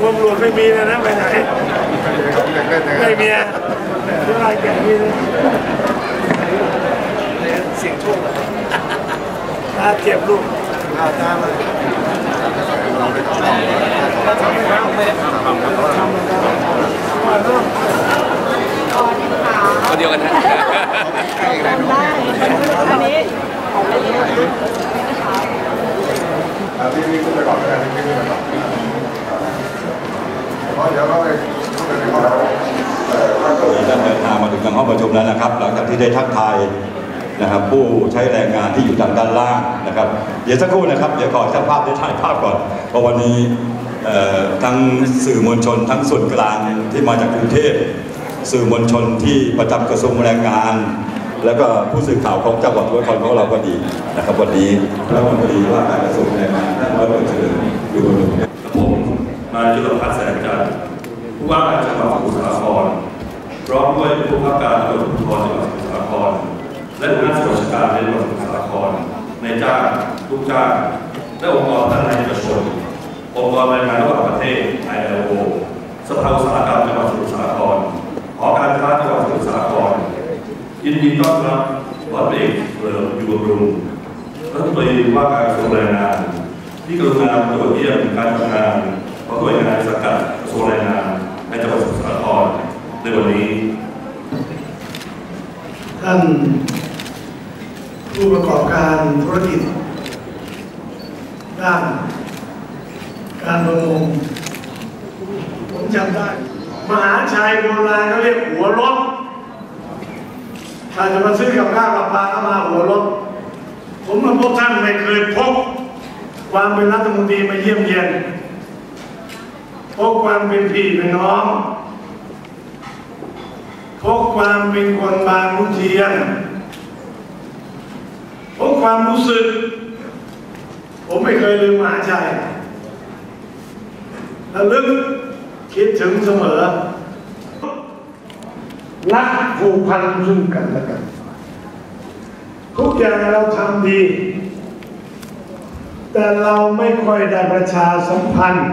กรมหลวงไม่มีนะนะไปไหนไม่มีอะเวลาแก่มีเลยเสียงทุ่งตาเจ็บลูกตามาคนเดียวกันนะได้อันนี้ของเล่น พี่พี่ขึ้นไปก่อนก็ได้พี่ขึ้นไปก่อน เดี๋ยวเราไปเข้าไปในห้องท่านเดินทางมาถึงทางห้องประชุมแล้วนะครับ หลังจากที่ได้ทักทายนะครับ ผู้ใช้แรงงานที่อยู่ทางด้านล่างนะครับ เดี๋ยวสักครู่นะครับ เดี๋ยวขอช่างภาพได้ถ่ายภาพก่อนเพราะวันนี้ทั้งสื่อมวลชนทั้งส่วนกลางที่มาจากกรุงเทพสื่อมวลชนที่ประจำกระทรวงแรงงาน แล้วก็ผู้สื่อข่าวของจังหวัดนครของเราก็ดีนะครับวันนี้รัฐมนตรีว่าการกระทรวงแรงงานท่านร้อยเอกเฉลิมอยู่บน มนายจุลพัฒน์แสงจันทร์ผู้ว่าการจังหวัดสมุทรสาครพร้อมด้วยผู้ว่าการตำรวจภูธรจังหวัดสมุทรสาคร และหัวหน้าส่วนราชการในจังหวัดสมุทรสาครในจ้างลูกจ้างและองค์กรภายในเอกชนองค์กรแรงงานระหว่างประเทศ ILO สภาอุตสาหกรรมจังหวัดสมุทรสาครหอการค้าจังหวัดสมุทรสาครยินดีต้อนรับร้อยเอกเฉลิมอยู่บำรุงรัฐมนตรีว่าการกระทรวงแรงงาน ที่กรุณาตรวจเยี่ยมการทำงาน หน่วยงานสังกัดกระทรวงแรงงานในจังหวัดสมุทรสาครในวันนี้ ท่านผู้ประกอบการธุรกิจ ด้านการประมงผมจำได้ มหาชัยโบราณเขาเรียกหัวรถถ้าจะมาซื้อกับข้าวกับปลาก็มาหัวรถผมมาพบท่านไม่เคยพบความเป็นรัฐมนตรีมาเยี่ยมเยียน พบความเป็นพี่เป็นน้องพบความเป็นคนบางมุเทียนพบความรู้สึก ผมไม่เคยลืมมหาชัยระลึกคิดถึงเสมอ รักผูกพันซึ่งกันและกัน ทุกอย่างเราทำดี แต่เราไม่ค่อยได้ประชาสัมพันธ์